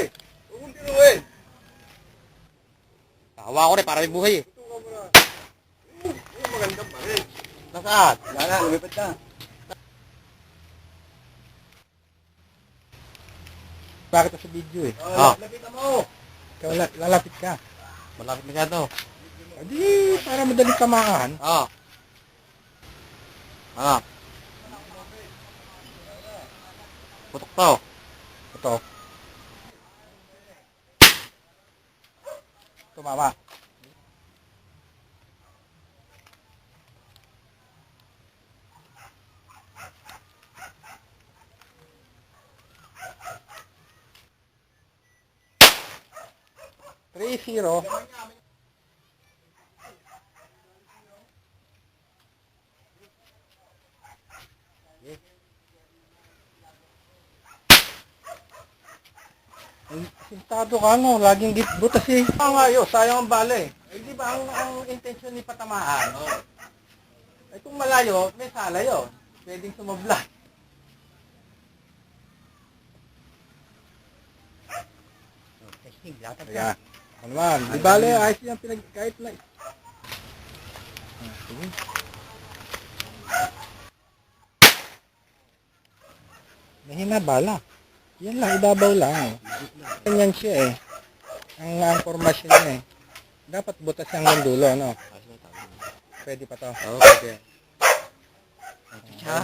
eh. Huwag mong tinuin. Hawa ko rin para may buhay eh. Ito ka muna. Yung magandang baril. Nasaan? Wala na, lumipad na. Bakit sa video eh? Ah. Lapitan mo. Ikaw la- lalapit ka. Malapit masyado. Hindi, para madaling tamaan. Oo. Ah. Putok to. Ito. Toma lá. Sintado ka no, laging git butas eh. Ah nga yun, sayang ang bala eh. Eh di ba ang, ang intention ni patamaan? Oh. Eh kung malayo, may sala yun. Pwedeng sumabla. Testing, latag Kaya, ano naman, di bale, ayos yung pinag, kahit na. Ah, sige. Mahina bala. Yan lang, ibabaw lang. Eh. Ganyan siya eh. Ang, ang formasyon niya eh. Dapat butas ang dulo, no? Pwede pa to. Oo, okay. Tsaka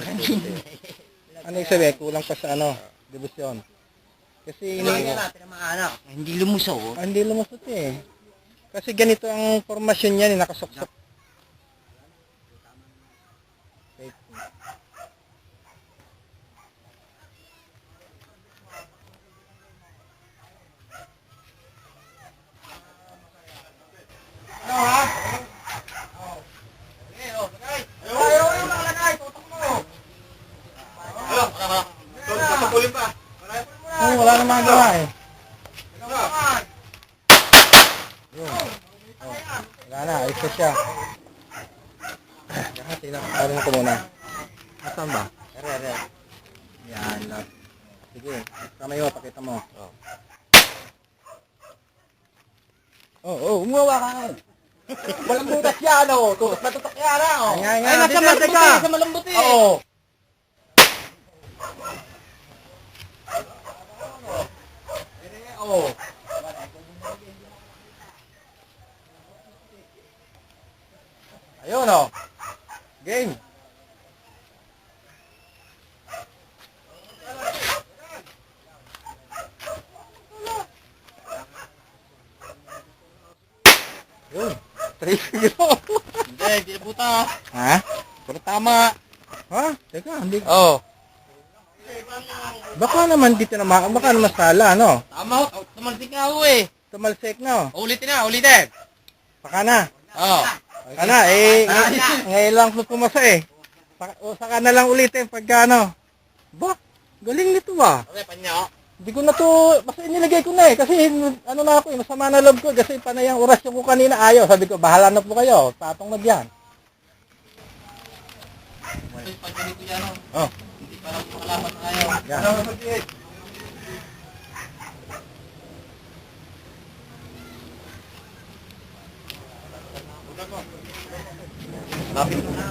Ano yung sabihin? Kulang pa sa ano? Debusyon. Kasi ini natin ang mga anak. Hindi lumusaw. oh. Ah, hindi lumusot eh. Kasi ganito ang formasyon niya, eh, nakasok-sok. Patapulin pa. Oh, wala na magawa eh. Yun. Oh, wala na, na siya. Kaya tinakaroon ko muna. Asan ba? Ere, ere. Yan lang. Sige, kamay mo, pakita mo. Oh. Oh, oh, umuwa ka nga. Walang butas yan, oh. Tutok na tutok yan, oh. Ay, ay, ay, Ay, nasa teka, malambot teka. eh, nasa malambot eh. Oo. Oh. Ayun oh. Game. Yun. 3 Hindi, hindi na buta. Ha? Pero tama. Ha? Teka, hindi. Oo. Baka naman dito na ma- baka naman sala, ano? Tama, oh. Tumalsik nga ako eh. Tumalsik na. oh. Ulitin na, ulitin. Baka na. Oo. Baka na, eh, ngay- ngayon lang po pumasa eh. Saka, o, saka na lang ulitin pagka ano. Ba, galing nito ah. Okay, panyo. Hindi ko na to, basta inilagay ko na eh. Kasi ano na ako eh, masama na loob ko. Kasi panay ang orasyon ko kanina ayaw. Sabi ko, bahala na po kayo. Patong na dyan. Ito, pag ganito yan, oh. Oh, Hindi parang makalaban tayo. yan. Lapit na.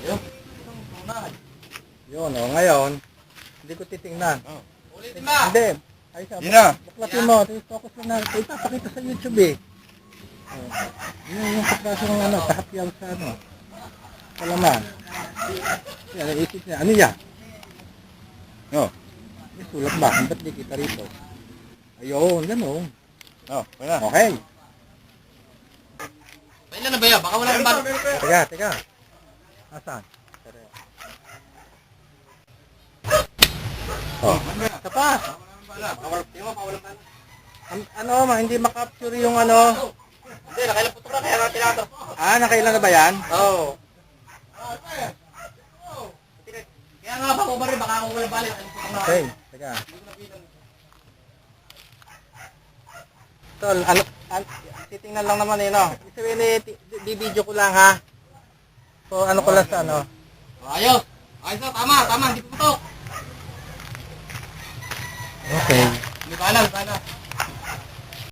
Ayun. Tunay. Yun, oh, ngayon, hindi ko titingnan. Ulitin ba? Hindi. Ay, sa Yun na. Baklatin mo. Focus lang na. Ito, ipapakita sa YouTube eh. Oh. Yun yung kapraso ng ano, tahapyaw sa ano. Kalaman. Yan, naisip niya. Ano yan? Oh. May sulat ba? Ba't di kita rito? Ayun, gano'n. Oh, wala. Okay. Kailan na ba yan? Baka wala nang bal. Teka, teka. Asan? Oh. Sa pa. An- ano, ma, hindi makapture yung ano. Hindi, nakailang putok na kaya natin nato. Ah, nakailan na ba yan? Oo. Kaya nga ba rin, baka ako wala balik. Ano? Okay, teka. Tol, ano, an, titingnan lang naman eh, no? Sabihin eh, ti- di- di-video ko lang ha. So, ano ko lang sa ano. Oh, Ayos. Ayos na, tama, tama, hindi putok. Okay. Hindi ko alam, paano?